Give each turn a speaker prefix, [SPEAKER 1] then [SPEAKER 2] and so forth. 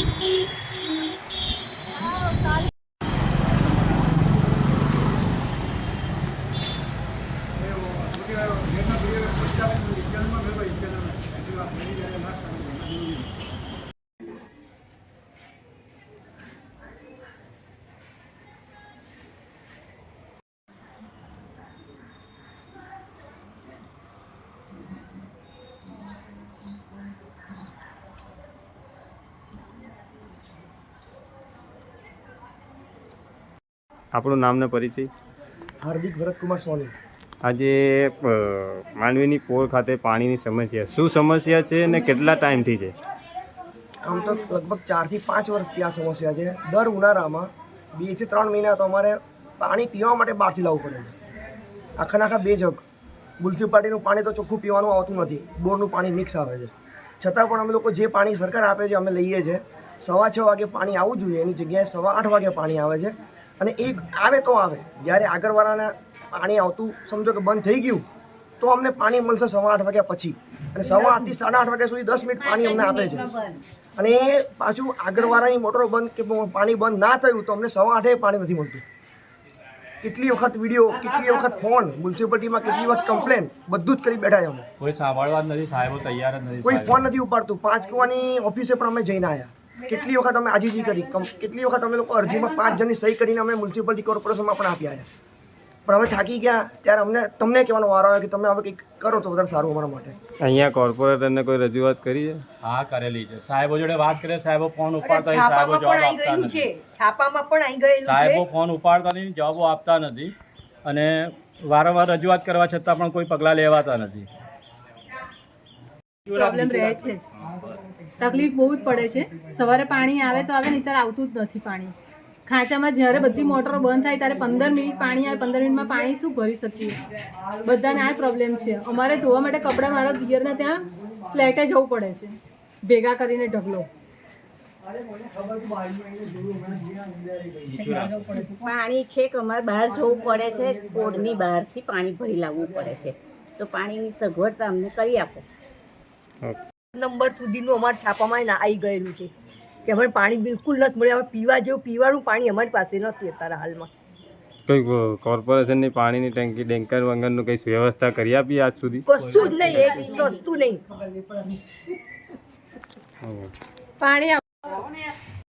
[SPEAKER 1] Thank you. આપણું નામ ને પરિચય?
[SPEAKER 2] હાર્દિક ભરતકુમાર સોની.
[SPEAKER 1] આજે માંડવીની પોળ ખાતે પાણીની સમસ્યા. શું સમસ્યા છે ને કેટલા ટાઈમથી છે?
[SPEAKER 2] આમ તો લગભગ ચારથી પાંચ વર્ષથી આ સમસ્યા છે. દર ઉનાળામાં બેથી ત્રણ મહિના તો અમારે પાણી પીવા માટે બહારથી લાવવું પડે છે. આખા આખા બે જગ. મ્યુનિસિપાલિટીનું પાણી તો ચોખ્ખું પીવાનું આવતું નથી. બોરનું પાણી મિક્સ આવે છે. છતાં પણ અમે લોકો જે પાણી સરકાર આપે છે અમે લઈએ છીએ સવા છ વાગે પાણી આવવું જોઈએ. એની જગ્યાએ સવા આઠ વાગે પાણી આવે છે. અને એ આવે તો આવે. જ્યારે આગળવાળાને પાણી આવતું સમજો કે બંધ થઈ ગયું તો અમને પાણી મળશે સવા આઠ વાગ્યા પછી. અને સવા આઠથી સાડા આઠ વાગ્યા સુધી દસ મિનિટ પાણી અમને આપે છે. અને પાછું આગળવાળાની મોટરો બંધ કે પાણી બંધ ના થયું તો અમને સવા આઠે પાણી નથી મળતું. કેટલી વખત વીડિયો કેટલી વખત ફોન મ્યુનિસિપાલિટીમાં કેટલી વખત કમ્પ્લેન બધું જ કરી બેઠા અમે
[SPEAKER 3] કોઈ સાંભળવા નથી સાહેબો તૈયાર જ નથી
[SPEAKER 2] કોઈ ફોન નથી ઉપાડતું. પાંચ કુવાની ઓફિસે પણ અમે જઈને આવ્યા કેટલી વખત અમે આજીજી કરી? કેટલી વખત અમે લોકો અરજીમાં પાંચ જણની સહી કરીને અમે મ્યુનિસિપાલિટી કોર્પોરેશનમાં પણ આપી આવ્યા પણ અમે થાકી ગયા ત્યારે અમને તમને કહેવાનો વારો આવ્યો કે તમે હવે કંઈક કરો તો વધારે સારું અમારા માટે.
[SPEAKER 1] અહીંયા કોર્પોરેટરને કોઈ રજૂઆત કરી છે?
[SPEAKER 3] હા કરેલી છે. સાહેબો જોડે વાત કરે સાહેબો ફોન ઉપાડતા નહીં, સાહેબો જવાબ આપતા નથી.
[SPEAKER 4] છાપામાં પણ આવી ગયેલું
[SPEAKER 3] સાહેબો ફોન ઉપાડતા નહીં જવાબો આપતા નથી. અને વારંવાર રજૂઆત કરવા છતાં પણ કોઈ પગલાં લેવાતા નથી.
[SPEAKER 5] પ્રોબ્લેમ રહે છે તકલીફ બહુ જ પડે છે. સવારે પાણી આવે તો આવે નહીંતર આવતું જ નથી પાણી. ખાંચામાં જ્યારે બધી મોટરો બંધ થાય ત્યારે પંદર મિનિટ પાણી આવે પંદર મિનિટમાં પાણી શું ભરી શકીએ? બધાને આ પ્રોબ્લેમ છે. અમારે ધોવા માટે કપડાં મારા દિયરના ત્યાં ફ્લેટે જવું પડે છે. ભેગા કરીને ઢગલો.
[SPEAKER 6] પાણી છે કે અમારે બહાર જવું પડે છે? કોડની બહારથી પાણી ભરી લાવવું પડે છે. તો પાણીની સગવડતા અમને કરી આપો.
[SPEAKER 4] નંબર સુધીનું અમારા છાપામાં ના આવી ગયેલું છે. કે અમારે પાણી બિલકુલ નથી મળ્યું. હવે પીવા જેવું પીવાનું પાણી અમારી પાસે નથી અત્યારે હાલમાં.
[SPEAKER 1] કોઈ કોર્પોરેશનની પાણીની ટેન્કી ડેન્કર વગરનું કંઈ વ્યવસ્થા કરી આપી આજ સુધી?
[SPEAKER 4] કશું જ નહીં એક વસ્તુ નહીં.
[SPEAKER 5] પાણી